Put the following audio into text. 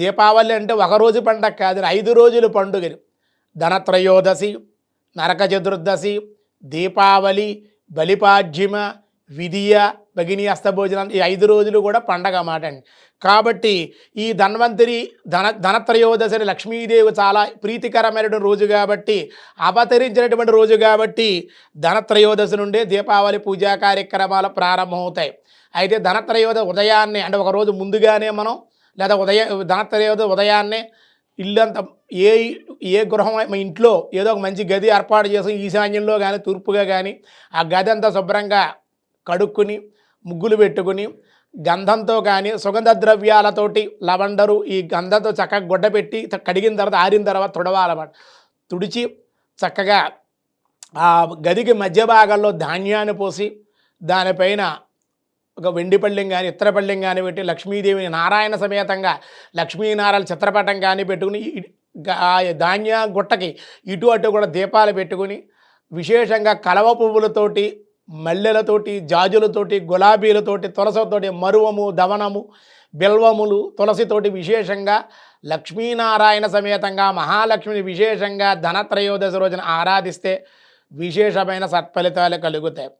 దీపావళి అంటే ఒక రోజు పండగ కాదు ఐదు రోజులు పండుగలు ధనత్రయోదశి నరక చతుర్దశి దీపావళి బలిపాడ్యమ విధియ భగిని అస్తభోజనం ఈ ఐదు రోజులు కూడా పండగ మాట అండి. కాబట్టి ఈ ధన్వంతరి ధన ధనత్రయోదశని లక్ష్మీదేవి చాలా ప్రీతికరమైనటువంటి రోజు కాబట్టి అవతరించినటువంటి రోజు కాబట్టి ధనత్రయోదశి నుండే దీపావళి పూజా కార్యక్రమాలు ప్రారంభమవుతాయి. అయితే ధనత్రయోదశ ఉదయాన్నే అంటే ఒక రోజు ముందుగానే మనం లేదా ఉదయ ధనత్రయోద ఉదయాన్నే ఇల్లంతా ఏ ఏ గృహం మా ఇంట్లో ఏదో ఒక మంచి గది ఏర్పాటు చేసి ఈశాన్యంలో కానీ తూర్పుగా కానీ ఆ గది అంతా శుభ్రంగా కడుక్కుని ముగ్గులు పెట్టుకుని గంధంతో కానీ సుగంధ ద్రవ్యాలతోటి లవండరు ఈ గంధంతో చక్కగా గుడ్డ పెట్టి కడిగిన తర్వాత ఆరిన తర్వాత తుడవాలన్నమాట. తుడిచి చక్కగా ఆ గదికి మధ్య భాగంలో ధాన్యాన్ని పోసి దానిపైన ఒక వెండిపళ్ళెం కానీ ఇత్తరపళ్ళెం కానీ పెట్టి లక్ష్మీదేవిని నారాయణ సమేతంగా లక్ష్మీనారాయణ చిత్రపటం కానీ పెట్టుకుని ఆ ధాన్య గుట్టకి ఇటు అటు కూడా దీపాలు పెట్టుకుని విశేషంగా కలవ పువ్వులతోటి మల్లెలతోటి జాజులతోటి గులాబీలతోటి తులసతోటి మరువము దవనము బిల్వములు తులసితోటి విశేషంగా లక్ష్మీనారాయణ సమేతంగా మహాలక్ష్మిని విశేషంగా ధనత్రయోదశి రోజున ఆరాధిస్తే విశేషమైన సత్ఫలితాలు కలుగుతాయి.